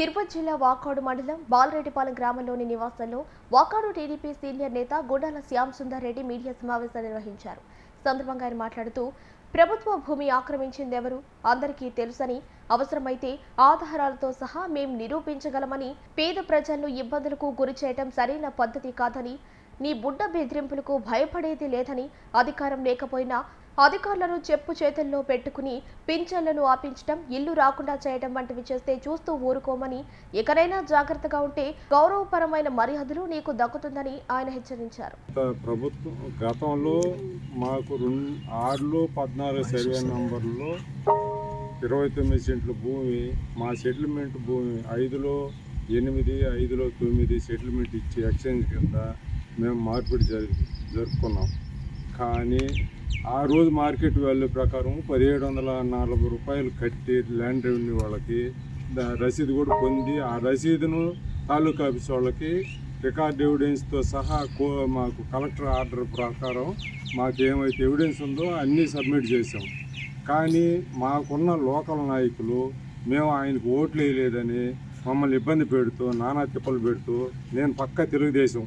తిరుపతి జిల్లా వాకాడు మండలం బాలరెడ్డిపాలెం గ్రామంలోని నివాసంలో వాకాడు టీడీపీ సీనియర్ నేత గుడాల శ్యామ్ సుందర్ రెడ్డి మీడియా సమావేశం నిర్వహించారు. సందర్భంగా ఆయన మాట్లాడుతూ ప్రభుత్వ భూమి ఆక్రమించిందెవరు అందరికీ తెలుసని. అవసరమైతే ఆధారాలతో సహా మేం నిరూపించగలమని పేద ప్రజలను ఇబ్బందులకు గురి చేయటం సరైన పద్ధతి కాదని నీ బుడ్డ బెదిరింపులకు భయపడేది లేదని అధికారం లేకపోయినా అధికారులను చెప్పు చేతుల్లో పెట్టుకుని పింఛన్లను ఆపించడం ఇల్లు రాకుండా చేయడం వంటివి చేస్తే చూస్తూ ఊరుకోమని ఎక్కడైనా జాగ్రత్తగా ఉంటే గౌరవపరమైన మర్యాదలు నీకు దక్కుతుందని ఆయన హెచ్చరించారు. ప్రభుత్వం గతంలో మాకు రెండు ఆరులో పద్నాలుగు సర్వే నంబర్లో ఇరవై తొమ్మిది సెంట్ల భూమి మా సెటిల్మెంట్ భూమి ఐదులో ఎనిమిది ఐదులో తొమ్మిది సెటిల్మెంట్ ఇచ్చి ఎక్స్చేంజ్ కింద మేము మార్పిడి జరి జరుపుకున్నాం. కానీ ఆ రోజు మార్కెట్ వాల్యూ ప్రకారం పదిహేడు వందల నలభై రూపాయలు కట్టి ల్యాండ్ రెవెన్యూ వాళ్ళకి రసీదు కూడా పొంది ఆ రసీదును తాలూకా ఆఫీస్ వాళ్ళకి రికార్డ్ ఎవిడెన్స్తో సహా కో మాకు కలెక్టర్ ఆర్డర్ ప్రకారం మాకు ఏమైతే ఎవిడెన్స్ ఉందో అన్నీ సబ్మిట్ చేసాం కానీ మాకున్న లోకల్ నాయకులు మేము ఆయనకు ఓట్లు వేయలేదని మమ్మల్ని ఇబ్బంది పెడుతూ నానా తిప్పలు పెడుతూ నేను పక్క తెలుగుదేశం.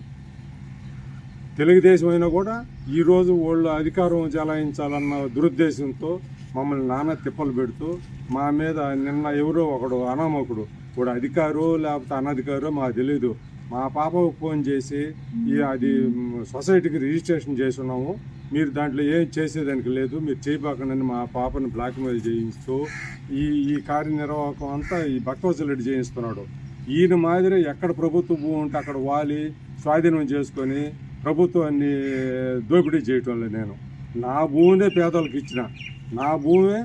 తెలుగుదేశం అయినా కూడా ఈరోజు వాళ్ళు అధికారం చెలాయించాలన్న దురుద్దేశంతో మమ్మల్ని నానా తిప్పలు పెడుతూ మా మీద నిన్న ఎవరో ఒకడు అనామకుడు ఇప్పుడు అధికారో లేకపోతే అనధికారో మాకు తెలియదు మా పాపకు ఫోన్ చేసి ఈ అది సొసైటీకి రిజిస్ట్రేషన్ చేసి ఉన్నాము. మీరు దాంట్లో ఏం చేసేదానికి లేదు మీరు చేయబాకండి మా పాపను బ్లాక్మెయిల్ చేయిస్తూ ఈ ఈ కార్యనిర్వాహకం అంతా ఈ భక్తవసలెడ్డి చేయిస్తున్నాడు. ఈయన మాదిరి ఎక్కడ ప్రభుత్వ భూమి ఉంటే అక్కడ వాలి స్వాధీనం చేసుకొని ప్రభుత్వాన్ని దోపిడీ చేయటం లేదు నేను. నా భూమినే పేదలకు ఇచ్చిన. నా భూమే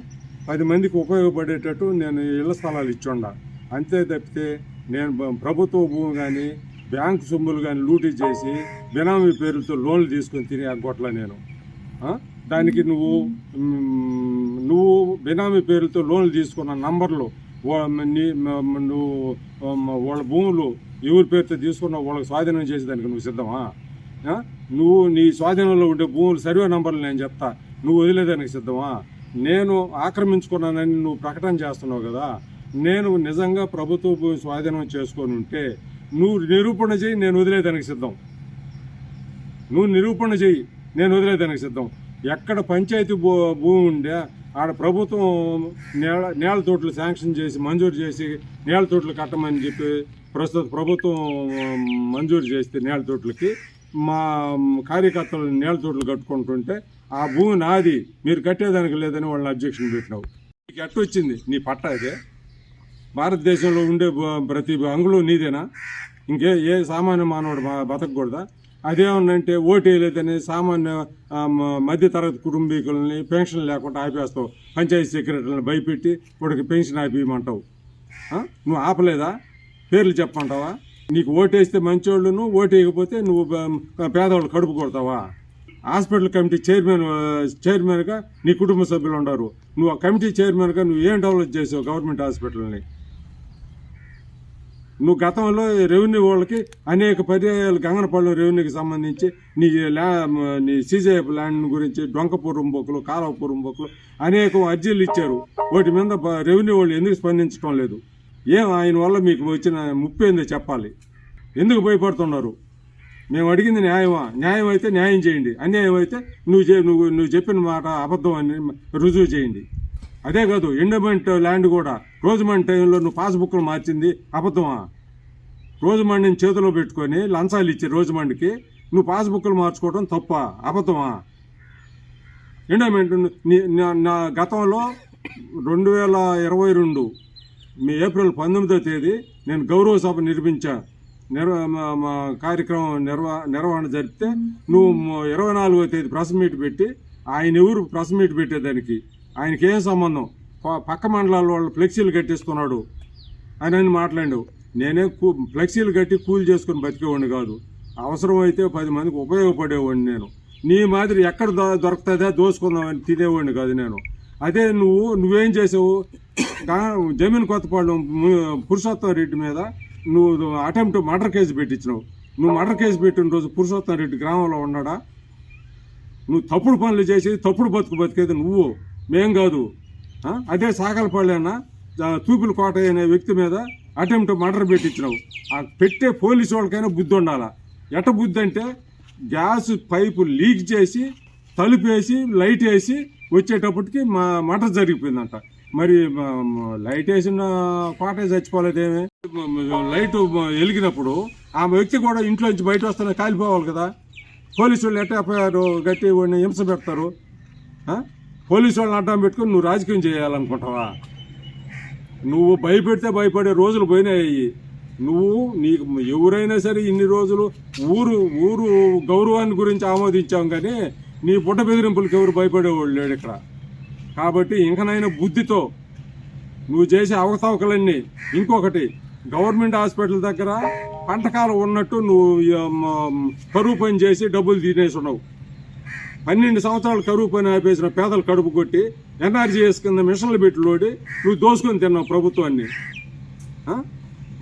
పది మందికి ఉపయోగపడేటట్టు నేను ఇళ్ళ స్థలాలు ఇచ్చుండా. అంతే తప్పితే నేను ప్రభుత్వ భూమి కానీ బ్యాంకు సొమ్ములు కానీ లూటీ చేసి బినామీ పేరుతో లోన్లు తీసుకొని తిని అగ్గొట్ల నేను. దానికి నువ్వు నువ్వు బినామీ పేరుతో లోన్లు తీసుకున్న నంబర్లు నువ్వు వాళ్ళ భూములు ఎవరి పేరుతో తీసుకున్న వాళ్ళకి స్వాధీనం చేసేదానికి నువ్వు సిద్ధమా? నువ్వు నీ స్వాధీనంలో ఉండే భూములు సర్వే నంబర్లు నేను చెప్తా. నువ్వు వదిలేదానికి సిద్ధమా? నేను ఆక్రమించుకున్నానని నువ్వు ప్రకటన చేస్తున్నావు కదా. నేను నిజంగా ప్రభుత్వ భూమి స్వాధీనం చేసుకొని ఉంటే నువ్వు నిరూపణ చేయి నేను వదిలేదానికి సిద్ధం. నువ్వు నిరూపణ చేయి నేను వదిలేదానికి సిద్ధం. ఎక్కడ పంచాయతీ భూ భూమి ఉండే ఆడ ప్రభుత్వం నేల నేల తోటలు శాంక్షన్ చేసి మంజూరు చేసి నేల తోటలు కట్టమని చెప్పి ప్రస్తుత ప్రభుత్వం మంజూరు చేస్తే నేల తోటలకి మా కార్యకర్తలు నేలతోటలు కట్టుకుంటుంటే ఆ భూమి నాది మీరు కట్టేదానికి లేదని వాళ్ళని అబ్జెక్షన్ పెట్టినావు. నీకు ఎట్టొచ్చింది నీ పట్ట అయితే భారతదేశంలో ఉండే ప్రతి అంగుళం నీదేనా? ఇంకే ఏ సామాన్య మానవుడు బతకూడదా అదేమన్నంటే ఓటు వేయలేదని సామాన్య మధ్యతరగతి కుటుంబీకులని పెన్షన్ లేకుండా ఆపేస్తావు. పంచాయతీ సెక్రటరీని భయపెట్టి వాడికి పెన్షన్ ఆపేయమంటావు. నువ్వు ఆపలేదా? పేర్లు చెప్పమంటావా? నీకు ఓటేస్తే మంచోళ్ళును ఓటేయకపోతే నువ్వు పేదవాళ్ళు కడుపు కొడతావా? హాస్పిటల్ కమిటీ చైర్మన్ చైర్మన్గా నీ కుటుంబ సభ్యులు ఉండరు. నువ్వు ఆ కమిటీ చైర్మన్గా నువ్వు ఏం డెవలప్ చేసావు గవర్నమెంట్ హాస్పిటల్ని? నువ్వు గతంలో రెవెన్యూ వాళ్ళకి అనేక పర్యాయాలు గంగనపల్లి రెవెన్యూకి సంబంధించి నీ ల్యా నీ సీజేఎఫ్ ల్యాండ్ గురించి డొంకపురం బొక్కులు కాలవపురం బొక్కులు అనేక అర్జీలు ఇచ్చారు. వాటి మీద రెవెన్యూ వాళ్ళు ఎందుకు స్పందించడం లేదు? ఏం ఆయన వల్ల మీకు వచ్చిన ముప్పు ఏందో చెప్పాలి. ఎందుకు భయపడుతున్నారు? మేము అడిగింది న్యాయమా? న్యాయం అయితే న్యాయం చేయండి. అన్యాయం అయితే నువ్వు చే- నువ్వు నువ్వు చెప్పిన మాట అబద్ధం అని రుజువు చేయండి. అదే కాదు ఎండోమెంట్ ల్యాండ్ కూడా రోజుమండ్ టైంలో నువ్వు పాస్బుక్లు మార్చింది అబద్ధమా? రోజుమండ్ని చేతిలో పెట్టుకొని లంచాలు ఇచ్చి రోజుమండ్కి నువ్వు పాస్బుక్లు మార్చుకోవడం తప్ప? అబద్ధమా? ఎండోమెంట్ నా గతంలో రెండు వేల ఇరవై రెండు మీ ఏప్రిల్ పంతొమ్మిదో తేదీ నేను గౌరవ సభ నిర్మించా నిర్వ మా- మా కార్యక్రమం నిర్వ నిర్వహణ జరిపితే నువ్వు ఇరవై నాలుగో తేదీ ప్రెస్ మీట్ పెట్టి ఆయన ఎవరు ప్రెస్ మీట్ పెట్టేదానికి? ఆయనకి ఏం సంబంధం? పక్క మండలాల వాళ్ళు ఫ్లెక్సీలు కట్టిస్తున్నాడు అని అని మాట్లాడు నేనే కూ ఫ్లెక్సీలు కట్టి కూలి చేసుకుని బతికేవాడిని కాదు. అవసరమైతే పది మందికి ఉపయోగపడేవాడిని నేను. నీ మాదిరి ఎక్కడ దొరుకుతుందో దొరుకుతుందా? దోసుకుందామని తినేవాడిని కాదు నేను. అదే నువ్వు నువ్వేం చేసావు? జమీన్ కొత్తపాడు పురుషోత్తం రెడ్డి మీద నువ్వు అటెంప్ట్ మర్డర్ కేసు పెట్టించినావు. నువ్వు మర్డర్ కేసు పెట్టిన రోజు పురుషోత్తం రెడ్డి గ్రామంలో ఉన్నాడా? నువ్వు తప్పుడు పనులు చేసేది తప్పుడు బతుకు బతికేది నువ్వు మేం కాదు. అదే సాగలపల్లి అన్న తూపుల కోట అనే వ్యక్తి మీద అటెంప్ట్ మర్డర్ పెట్టించినావు. ఆ పెట్టే పోలీసు వాళ్ళకైనా బుద్ధి ఉండాలా? ఎట బుద్ధి అంటే గ్యాస్ పైపు లీక్ చేసి తలుపేసి లైట్ వేసి వచ్చేటప్పటికి మా మటర్ జరిగిపోయిందంట. మరి లైట్ వేసిన పాటే చచ్చిపోలేదేమే లైట్ వెలిగినప్పుడు ఆ వ్యక్తి కూడా ఇంట్లో నుంచి బయట వస్తేనే కాలిపోవాలి కదా? పోలీసు వాళ్ళు ఎట్ట ఎఫ్ఐఆర్ గట్టి వాడిని హింస పెడతారు. పోలీసు వాళ్ళని అడ్డం పెట్టుకుని నువ్వు రాజకీయం చేయాలనుకుంటావా? నువ్వు భయపెడితే భయపడే రోజులు పోయినాయి. నువ్వు నీకు ఎవరైనా సరే ఇన్ని రోజులు ఊరు ఊరు గౌరవాన్ని గురించి ఆమోదించాం కానీ నీ పుట్ట బెదిరింపులకు ఎవరు భయపడేవాళ్ళు లేడు ఇక్కడ. కాబట్టి ఇంకనైనా బుద్ధితో నువ్వు చేసే అవకతవకలన్నీ ఇంకొకటి గవర్నమెంట్ హాస్పిటల్ దగ్గర పంటకాలం ఉన్నట్టు నువ్వు కరువు పని చేసి డబ్బులు తినేసి ఉన్నావు పన్నెండు సంవత్సరాలు కరువు పని ఆపేసిన పేదలు కడుపు కొట్టి ఎన్ఆర్జీఎస్ కింద మిషన్లు పెట్టిలోడి నువ్వు దోసుకొని తిన్నావు ప్రభుత్వాన్ని.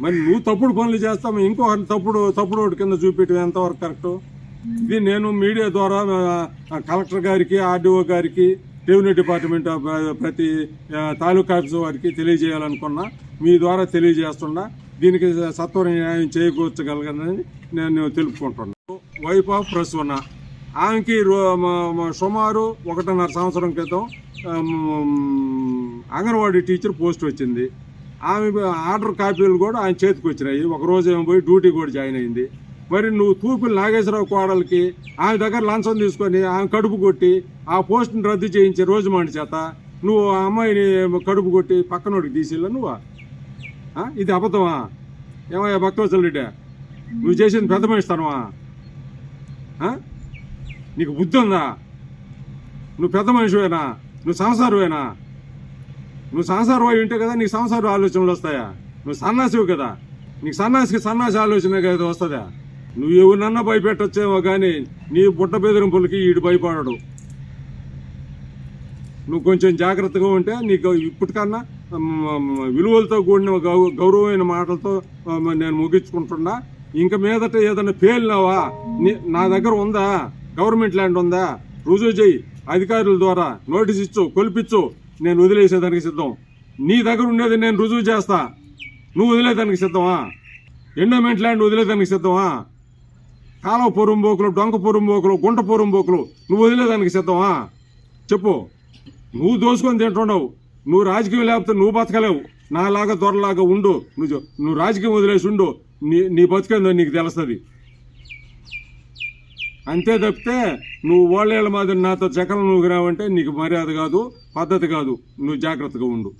మరి నువ్వు తప్పుడు పనులు చేస్తావు ఇంకొకరిని తప్పుడు తప్పుడు ఒకటి కింద చూపెట్టడం ఎంతవరకు కరెక్ట్? ఇది నేను మీడియా ద్వారా కలెక్టర్ గారికి ఆర్డీఓ గారికి రెవెన్యూ డిపార్ట్మెంట్ ప్రతి తాలూకా ఆఫీస్ వారికి తెలియజేయాలనుకున్నా మీ ద్వారా తెలియజేస్తున్నా దీనికి సత్వర న్యాయం చేకూర్చగలగనని నేను తెలుపుకుంటున్నాను వైఫ్ ఆఫ్ ప్రసూన ఆమెకి రో- సుమారు ఒకటిన్నర సంవత్సరం క్రితం అంగన్వాడీ టీచర్ పోస్ట్ వచ్చింది. ఆమె ఆర్డర్ కాపీలు కూడా ఆయన చేతికి వచ్చినాయి. ఒకరోజు ఏమో పోయి డ్యూటీ కూడా జాయిన్ అయింది. మరి నువ్వు తూపులు నాగేశ్వరరావు కోడలికి ఆమె దగ్గర లంచం తీసుకొని ఆమె కడుపు కొట్టి ఆ పోస్ట్ని రద్దు చేయించే రోజు చేత నువ్వు ఆ అమ్మాయిని కడుపు కొట్టి పక్కనోడికి తీసిల్లా నువ్వా? ఇది అబద్ధమా? ఏమయ్యా భక్తవత్సల రెడ్డి? నువ్వు చేసింది పెద్ద మనిషితనమా? నీకు బుద్ధి ఉందా? నువ్వు పెద్ద మనిషివేనా? నువ్వు సంసారవేనా? నువ్వు సంసారం అయి ఉంటే కదా నీకు సంసార ఆలోచనలు వస్తాయా? నువ్వు సన్నాసివి కదా? నీకు సన్నాసికి సన్నాసి ఆలోచన కదా వస్తుందా? నువ్వు ఎవరినన్నా భయపెట్టచ్చేమో కానీ నీ బుట్ట బెదిరింపులకి వీడు భయపడడు. నువ్వు కొంచెం జాగ్రత్తగా ఉంటే నీకు ఇప్పటికన్నా విలువలతో కూడిన గౌ- గౌరవమైన మాటలతో నేను ముగించుకుంటున్నా. ఇంక మీదట ఏదైనా పేలినావా? నీ- నా దగ్గర ఉందా? గవర్నమెంట్ ల్యాండ్ ఉందా? రుజువు చెయ్యి. అధికారుల ద్వారా నోటీస్ ఇచ్చు కొలిపించు నేను వదిలేసేదానికి సిద్ధం. నీ దగ్గర ఉండేది నేను రుజువు చేస్తా. నువ్వు వదిలేదానికి సిద్ధమా? ఎండోమెంట్ ల్యాండ్ వదిలేదానికి సిద్ధమా? కాలువ పొరుంబోకులు డొంక పొరుంబోకులు గుంట పొరుంబోకులు నువ్వు వదిలేదానికి సిద్ధమా? చెప్పు. నువ్వు దోసుకొని తింటున్నావు నువ్వు రాజకీయం లేకపోతే నువ్వు బతకలేవు. నాలాగా దొరలాగా ఉండు. నువ్వు నువ్వు రాజకీయం వదిలేసి ఉండు. నీ నీ బతికేందో నీకు తెలుస్తుంది. అంతే తప్పితే నువ్వు ఓళ్ళేళ్ళ మాదిరి నాతో చక్రం నువ్వు రావంటే నీకు మర్యాద కాదు పద్ధతి కాదు. నువ్వు జాగ్రత్తగా ఉండు.